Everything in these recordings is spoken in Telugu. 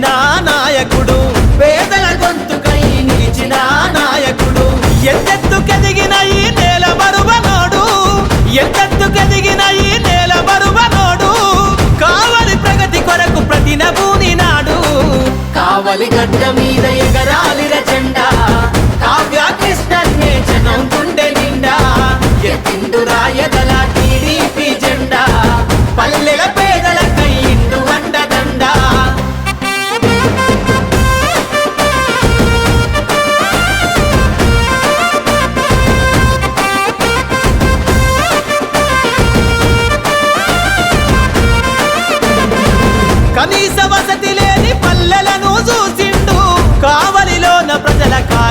నిలిచిన నాయకుడు పేదల గొంతుకై నిలిచిన నాయకుడు. ఎంతెత్తుకెదిగిన ఈ నేల మరువనోడు ఎంతెత్తుకెదిగిన ఈ నేల బరువనోడు కావలి ప్రగతి కొరకు ప్రతి నభూని నాడు. కావలి గడ్డ మీద ఎగరాలి జెండా కావ్య కృష్ణన్నే జనం గుండె నిండా. ఎత్తిండు రాయదల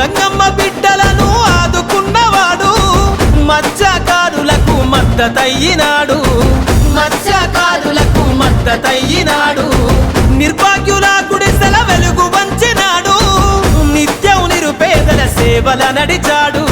గంగమ్మ బిడ్డలను ఆదుకున్నవాడు మత్స్యకారులకు మద్దతయ్యినాడు. మత్స్యకారులకు మద్దతయ్యినాడు. నిర్భాగ్యుల గుడిసెల వెలుగు వంచినాడు. నిత్యం నిరుపేదల సేవల నడిచాడు.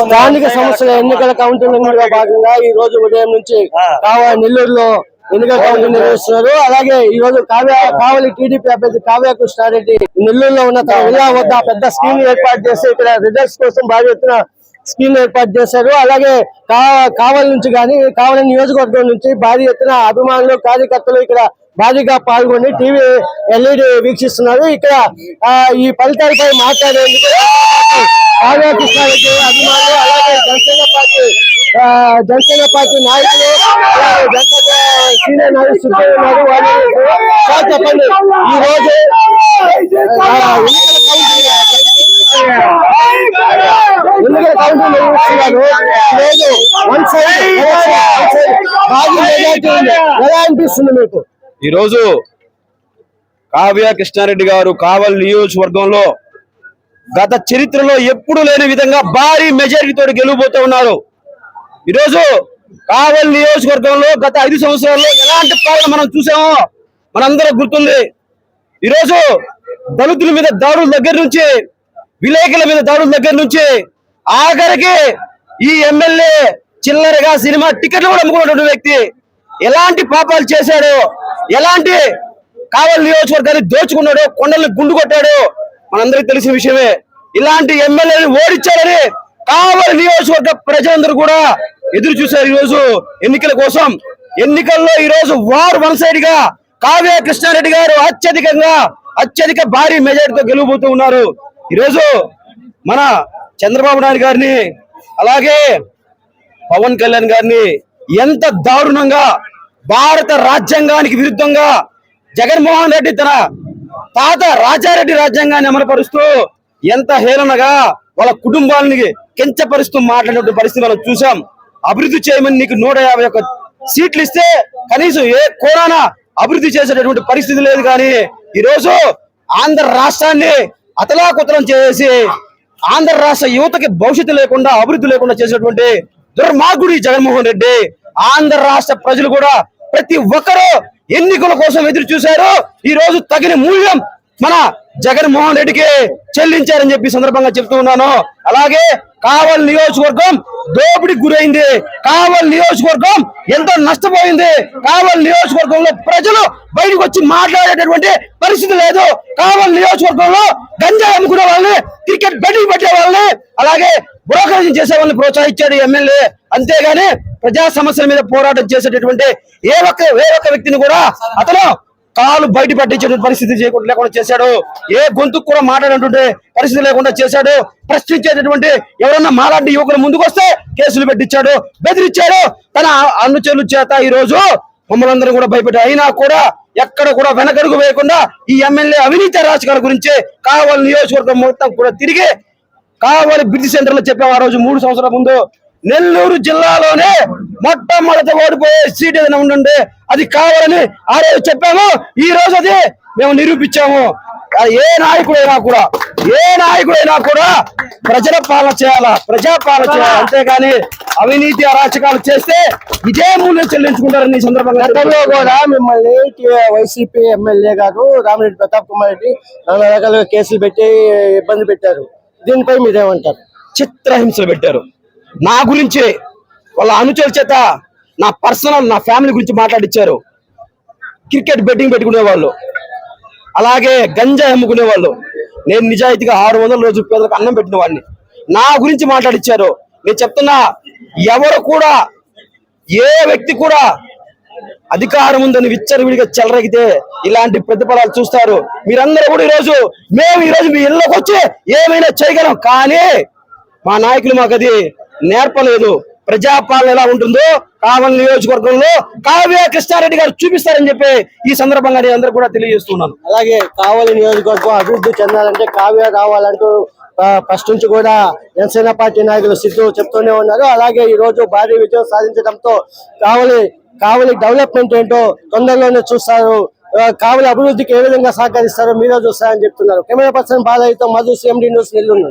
స్థానిక సంస్థల ఎన్నికల కౌంటింగ్లో భాగంగా ఈ రోజు ఉదయం నుంచి కావా నెల్లూరులో ఎన్నికల కౌంటింగ్ నిర్వహిస్తున్నారు. అలాగే ఈ రోజు కావ్య కావలి టీడీపీ అభ్యర్థి కావ్య కృష్ణారెడ్డి నెల్లూరులో ఉన్న తన విల్లా వద్ద పెద్ద స్కీమ్ ఏర్పాటు చేసి ఇక్కడ రిజల్ట్స్ కోసం భారీ ఎత్తున స్కీమ్ ఏర్పాటు చేశారు. అలాగే కావలి నుంచి కానీ కావలి నియోజకవర్గం నుంచి భారీ ఎత్తున అభిమానులు కార్యకర్తలు ఇక్కడ భారీగా పాల్గొని టీవీ ఎల్ఈడి వీక్షిస్తున్నారు. ఇక్కడ ఈ ఫలితాలపై మాట్లాడేందుకు కావ్య కృష్ణారెడ్డి అభిమానులు అలాగే జనసేన పార్టీ జనసేన పార్టీ నాయకులు జనసేన సీనియర్ నాయకులు సుబ్బయ్య ఉన్నారు. వాళ్ళు చెప్పండి ఈ రోజు ఎన్నికల కౌంటర్ నిర్వహిస్తున్నారు లేదు వన్ సైడ్ భారీ ఎలా అనిపిస్తుంది మీకు? ఈరోజు కావ్య కృష్ణారెడ్డి గారు కావల్ నియోజకవర్గంలో గత చరిత్రలో ఎప్పుడు లేని విధంగా భారీ మెజారిటీతో గెలువబోతూ ఉన్నారు. ఈరోజు కావల్ నియోజకవర్గంలో గత ఐదు సంవత్సరాల్లో ఎలాంటి పాలన మనం చూసామో మనందరం గుర్తుంది. ఈరోజు దళితుల మీద దాడుల దగ్గర నుంచి విలేకరుల మీద దాడుల దగ్గర నుంచి ఆఖరికి ఈ ఎమ్మెల్యే చిల్లరగా సినిమా టికెట్లు కూడా అమ్ముకున్నటువంటి వ్యక్తి ఎలాంటి పాపాలు చేశాడో ఎలాంటి కావలి నియోజకవర్గాన్ని దోచుకున్నాడు కొండల్ని గుండు కొట్టాడు మనందరికి తెలిసిన విషయమే. ఇలాంటి ఎమ్మెల్యేని ఓడించాలని కావలి నియోజకవర్గ ప్రజలందరూ కూడా ఎదురు చూశారు రోజు ఎన్నికల కోసం. ఎన్నికల్లో ఈ రోజు వారు వన్ సైడ్గా కావ్య కృష్ణారెడ్డి గారు అత్యధికంగా అత్యధిక భారీ మెజారిటీతో గెలువబోతూ ఉన్నారు. ఈరోజు మన చంద్రబాబు నాయుడు గారిని అలాగే పవన్ కళ్యాణ్ గారిని ఎంత దారుణంగా భారత రాజ్యాంగానికి విరుద్ధంగా జగన్మోహన్ రెడ్డి తన తాత రాజారెడ్డి రాజ్యాంగాన్ని అమలుపరుస్తూ ఎంత హేళనగా వాళ్ళ కుటుంబాలని కించపరుస్తూ మాట్లాడినటువంటి పరిస్థితి మనం చూసాం అభివృద్ధి చేయమని నీకు నూట యాభై ఒక్క సీట్లు ఇస్తే కనీసం ఏ కోణాన అభివృద్ధి చేసేటటువంటి పరిస్థితి లేదు కానీ ఈ రోజు ఆంధ్ర రాష్ట్రాన్ని అతలాకుతలం చేసి ఆంధ్ర రాష్ట్ర యువతకి భవిష్యత్తు లేకుండా అభివృద్ధి లేకుండా చేసేటువంటి దుర్మార్గుడి జగన్మోహన్ రెడ్డి. ఆంధ్ర రాష్ట్ర ప్రజలు కూడా ప్రతి ఒక్కరూ ఎన్నికల కోసం ఎదురు చూశారు. ఈ రోజు తగిన మూల్యం మన జగన్మోహన్ రెడ్డికి చెల్లించారని చెప్పి సందర్భంగా చెప్తూ ఉన్నాను. అలాగే కావల్ నియోజకవర్గం దోపిడికి గురైంది. కావల్ నియోజకవర్గం ఎంతో నష్టపోయింది. కావల్ నియోజకవర్గంలో ప్రజలు బయటకు వచ్చి మాట్లాడేటటువంటి పరిస్థితి లేదు. కావల్ నియోజకవర్గంలో గంజా అమ్ముకునే వాళ్ళని క్రికెట్ బెట్టింగ్ పెట్టే వాళ్ళని అలాగే బ్రోకరేజ్ చేసే వాళ్ళని ప్రోత్సహించాడు ఎమ్మెల్యే. అంతేగాని ప్రజా సమస్యల మీద పోరాటం చేసేటటువంటి ఏ ఒక్క ఏ ఒక్క వ్యక్తిని కూడా అతను కాలు బయట పట్టించేటువంటి పరిస్థితి చేయకుండా లేకుండా చేశాడు. ఏ గొంతుకు కూడా మాట్లాడేటువంటి పరిస్థితి లేకుండా చేశాడు. ప్రశ్నించేటటువంటి ఎవరన్నా మాలాంటి యువకులు ముందుకు వస్తే కేసులు పెట్టించాడు బెదిరించాడు. తన అనుచరుల చేత ఈ రోజు మమ్మల్ని కూడా భయపెట్టారు. అయినా కూడా ఎక్కడ కూడా వెనకడుగు వేయకుండా ఈ ఎమ్మెల్యే అవినీతి రాజకీయాల గురించి కావాలి నియోజకవర్గం మొత్తం కూడా తిరిగి కావాలి బ్రిడ్జ్ సెంటర్లో చెప్పాము ఆ రోజు మూడు సంవత్సరాల ముందు. నెల్లూరు జిల్లాలోనే మొట్టమొదటి ఓడిపోయే సీట్ ఏదైనా ఉండుంటే అది కావాలని ఆ రోజు చెప్పాము. ఈ రోజు అది మేము నిరూపించాము. ఏ నాయకుడైనా కూడా ఏ నాయకుడైనా కూడా ప్రజల పాలన చేయాలా? ప్రజా పాలన చేయాలి? అంతేగాని అవినీతి అరాచకాలు చేస్తే ఇదే మూల్యం చెల్లించుకుంటారని ఈ సందర్భంగా గతంలో కూడా మిమ్మల్ని వైసీపీ ఎమ్మెల్యే గారు రామిరెడ్డి ప్రతాప్ కుమార్ రెడ్డి నానా రకాలుగా కేసులు పెట్టి ఇబ్బంది పెట్టారు. దీనిపై మీరేమంటారు? చిత్రహింసలు పెట్టారు. నా గురించి వాళ్ళ అనుచరుల చేత నా పర్సనల్ నా ఫ్యామిలీ గురించి మాట్లాడిచ్చారు. క్రికెట్ బెట్టింగ్ పెట్టుకునే వాళ్ళు అలాగే గంజా అమ్ముకునే వాళ్ళు నేను నిజాయితీగా ఆరు వందల రోజు పేదలకు అన్నం పెట్టిన వాడిని నా గురించి మాట్లాడిచ్చారు. నేను చెప్తున్నా ఎవరు కూడా ఏ వ్యక్తి కూడా అధికారం ఉందని విచ్చరవిడిగా చెలరగితే ఇలాంటి ప్రతిఫలాలు చూస్తారు. మీరందరూ కూడా ఈరోజు మేము ఈరోజు మీ ఇళ్ళకి వచ్చి ఏమైనా చేయగలం. కానీ మా నాయకులు మాకు అది నేర్పలేదు. ప్రజాపాలన ఎలా ఉంటుందో కావలి నియోజకవర్గంలో కావ్య కృష్ణారెడ్డి గారు చూపిస్తారని చెప్పి ఈ సందర్భంగా నేను అందరూ కూడా తెలియజేస్తున్నాను. అలాగే కావలి నియోజకవర్గం అభివృద్ధి చెందాలంటే కావ్య కావాలంటూ ఫస్ట్ నుంచి కూడా జనసేన పార్టీ నాయకులు సిద్ధు చెప్తూనే ఉన్నారు. అలాగే ఈ రోజు భారీ విజయం సాధించడంతో కావలి కావలి డెవలప్మెంట్ ఏంటో తొందరలోనే చూస్తారు. కావలి అభివృద్ధికి ఏ విధంగా సహకరిస్తారో మీరే చూస్తారని చెప్తున్నారు. కెమెరా పర్సన్ బాలయ్యతో మధు సిఎండి న్యూస్ నెల్లూరు